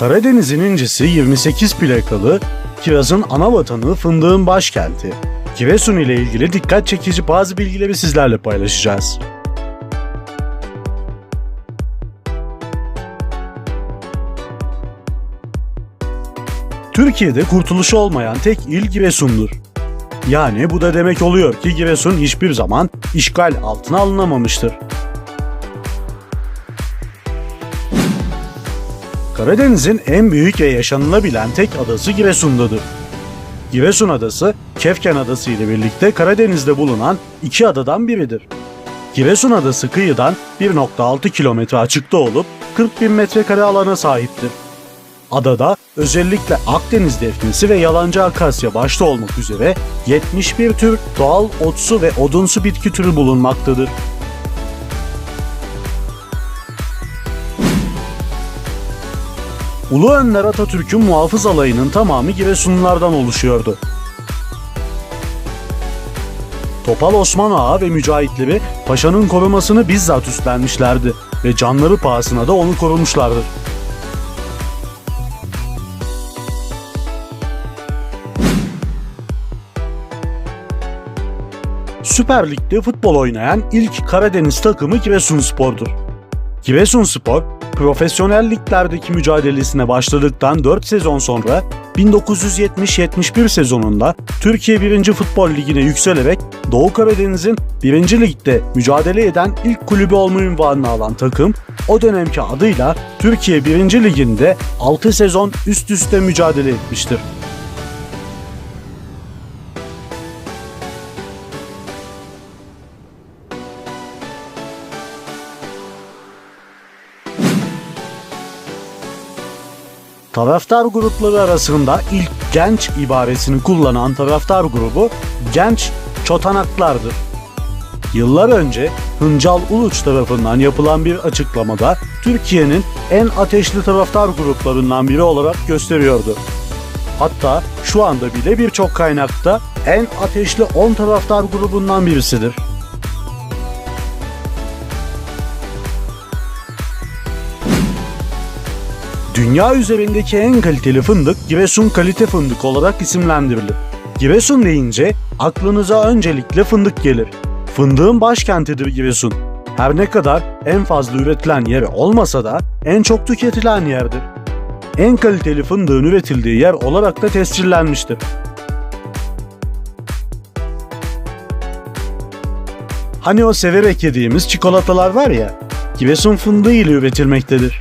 Karadeniz'in incisi 28 plakalı, kirazın ana vatanı fındığın başkenti. Giresun ile ilgili dikkat çekici bazı bilgileri sizlerle paylaşacağız. Türkiye'de kurtuluşu olmayan tek il Giresun'dur. Yani bu da demek oluyor ki Giresun hiçbir zaman işgal altına alınamamıştır. Karadeniz'in en büyük ve yaşanılabilen tek adası Giresun'dadır. Giresun Adası, Kefken Adası ile birlikte Karadeniz'de bulunan iki adadan biridir. Giresun Adası kıyıdan 1.6 kilometre açıkta olup 40 bin metrekare alana sahiptir. Adada özellikle Akdeniz defnesi ve yalancı akasya başta olmak üzere 71 tür doğal otsu ve odunsu bitki türü bulunmaktadır. Ulu Önder Atatürk'ün muhafız alayının tamamı Giresunlulardan oluşuyordu. Topal Osman Ağa ve mücahitleri paşanın korumasını bizzat üstlenmişlerdi ve canları pahasına da onu korumuşlardır. Süper Lig'de futbol oynayan ilk Karadeniz takımı Giresunspor'dur. Giresunspor, profesyonel liglerdeki mücadelesine başladıktan 4 sezon sonra 1970-71 sezonunda Türkiye 1. Futbol Ligi'ne yükselerek Doğu Karadeniz'in 1. Lig'de mücadele eden ilk kulübü olma ünvanını alan takım, o dönemki adıyla Türkiye 1. Ligi'nde 6 sezon üst üste mücadele etmiştir. Taraftar grupları arasında ilk genç ibaresini kullanan taraftar grubu genç çotanaklardır. Yıllar önce Hıncal Uluç tarafından yapılan bir açıklamada Türkiye'nin en ateşli taraftar gruplarından biri olarak gösteriyordu. Hatta şu anda bile birçok kaynakta en ateşli 10 taraftar grubundan birisidir. Dünya üzerindeki en kaliteli fındık Giresun kalite fındık olarak isimlendirilir. Giresun deyince aklınıza öncelikle fındık gelir. Fındığın başkentidir Giresun. Her ne kadar en fazla üretilen yer olmasa da en çok tüketilen yerdir. En kaliteli fındığın üretildiği yer olarak da tescillenmiştir. Hani o severek yediğimiz çikolatalar var ya, Giresun fındığı ile üretilmektedir.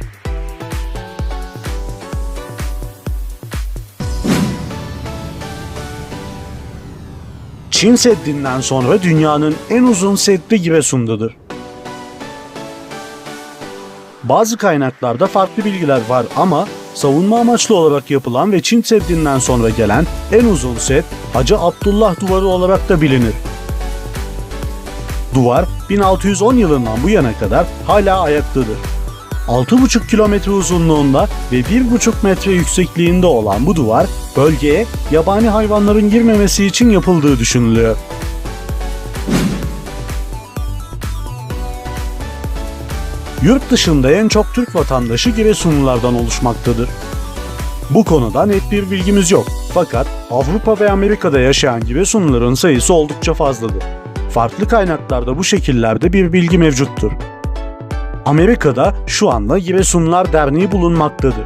Çin Seddi'nden sonra dünyanın en uzun seddi Giresun'dadır. Bazı kaynaklarda farklı bilgiler var ama savunma amaçlı olarak yapılan ve Çin Seddi'nden sonra gelen en uzun set Hacı Abdullah Duvarı olarak da bilinir. Duvar 1610 yılından bu yana kadar hala ayaktadır. 6,5 kilometre uzunluğunda ve 1,5 metre yüksekliğinde olan bu duvar bölgeye yabani hayvanların girmemesi için yapıldığı düşünülüyor. Yurt dışında en çok Türk vatandaşı Giresunlulardan oluşmaktadır. Bu konuda net bir bilgimiz yok. Fakat Avrupa ve Amerika'da yaşayan Giresunluların sayısı oldukça fazladır. Farklı kaynaklarda bu şekillerde bir bilgi mevcuttur. Amerika'da şu anda Giresunlular Derneği bulunmaktadır.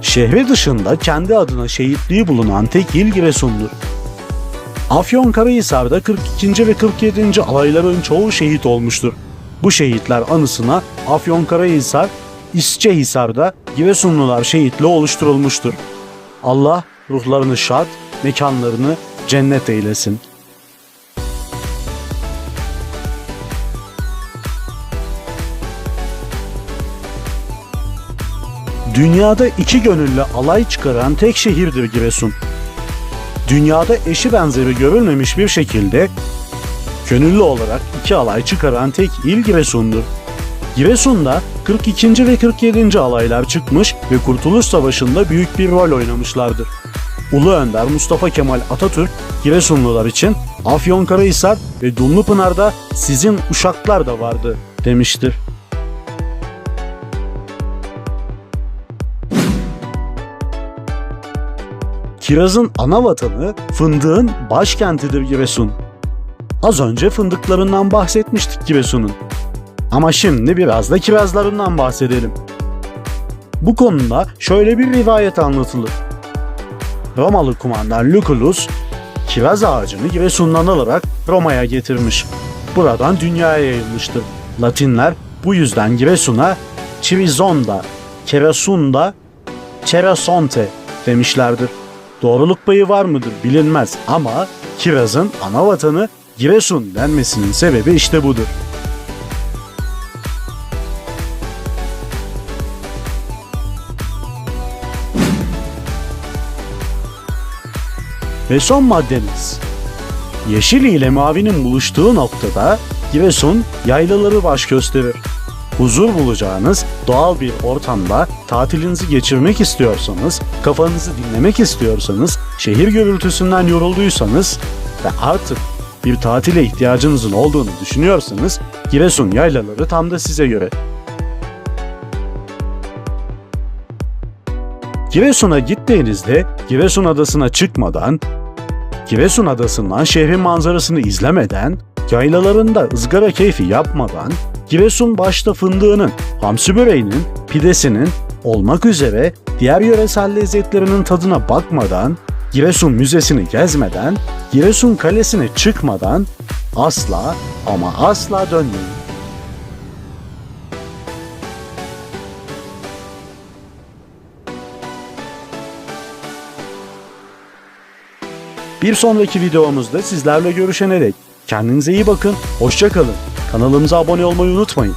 Şehri dışında kendi adına şehitliği bulunan tek il Giresun'dur. Afyonkarahisar'da 42. ve 47. alayların çoğu şehit olmuştur. Bu şehitler anısına Afyonkarahisar, İsçehisar'da Giresunlular şehitle oluşturulmuştur. Allah ruhlarını şad, mekanlarını cennet eylesin. Dünyada iki gönüllü alay çıkaran tek şehirdir Giresun. Dünyada eşi benzeri görülmemiş bir şekilde gönüllü olarak iki alay çıkaran tek il Giresun'dur. Giresun'da 42. ve 47. alaylar çıkmış ve Kurtuluş Savaşı'nda büyük bir rol oynamışlardır. Ulu Önder Mustafa Kemal Atatürk Giresunlular için Afyonkarahisar ve Dumlupınar'da sizin uşaklar da vardı demiştir. Kirazın ana vatanı fındığın başkentidir Giresun. Az önce fındıklarından bahsetmiştik Giresun'un. Ama şimdi biraz da kirazlarından bahsedelim. Bu konuda şöyle bir rivayet anlatılır. Romalı kumandan Lucullus, kiraz ağacını Giresun'dan alarak Roma'ya getirmiş. Buradan dünyaya yayılmıştır. Latinler bu yüzden Giresun'a Cirizonda, Keresunda, Cerasonte demişlerdir. Doğruluk payı var mıdır bilinmez ama kirazın ana vatanı Giresun denmesinin sebebi işte budur. Ve son maddemiz. Yeşil ile mavinin buluştuğu noktada Giresun yaylaları baş gösterir. Huzur bulacağınız doğal bir ortamda tatilinizi geçirmek istiyorsanız, kafanızı dinlemek istiyorsanız, şehir gürültüsünden yorulduysanız ve artık bir tatile ihtiyacınızın olduğunu düşünüyorsanız Giresun yaylaları tam da size göre. Giresun'a gittiğinizde Giresun Adası'na çıkmadan, Giresun Adası'ndan şehrin manzarasını izlemeden, yaylalarında ızgara keyfi yapmadan, Giresun başta fındığının, hamsi böreğinin, pidesinin olmak üzere diğer yöresel lezzetlerinin tadına bakmadan, Giresun Müzesi'ni gezmeden, Giresun Kalesi'ne çıkmadan asla ama asla dönmeyin. Bir sonraki videomuzda sizlerle görüşene dek kendinize iyi bakın, hoşça kalın. Kanalımıza abone olmayı unutmayın.